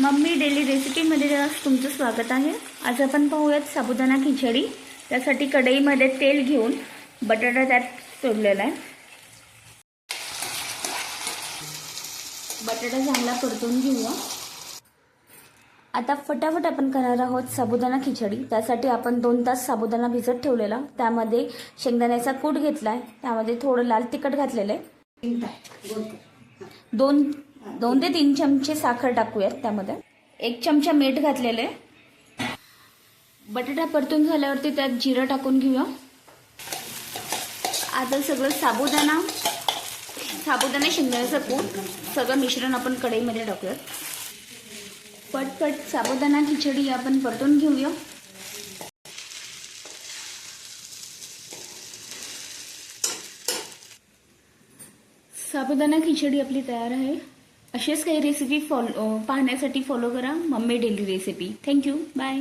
Mummy daily रेसिपीमध्ये तुमचं स्वागत आहे. आज आपण पाहूयात साबुदाणा खिचडी. त्यासाठी कढईमध्ये तेल घेऊन बटाटा त्यात सोडलेला आहे. बटाटा चांगला परतून घेऊया. आता फटाफट आपण करणार आहोत साबुदाणा खिचडी. त्यासाठी आपण दोन तास साबुदाणा भिजत ठेवलेला. त्यामध्ये शेंगदाण्याचा कूट घेतला आहे त्यामध्ये थोडं लाल तिखट घातलेलं आहे. दोन दोन ते तीन चमचे साखर टाकूयात त्यामध्ये. एक चमचा मीठ घातलेलं आहे. बटाटा परतून झाल्यावरती त्यात जिरं टाकून घेऊया. आता सगळं साबुदाणा साबुदाणा शिंगण्याचं कूट सगळं मिश्रण आपण कढईमध्ये टाकूयात. पटपट साबुदाणा खिचडी आपण परतून घेऊया. साबुदाणा खिचडी आपली तयार आहे. असेच काही रेसिपी फॉलो पाहण्यासाठी फॉलो करा. Mummy daily recipe thank you bye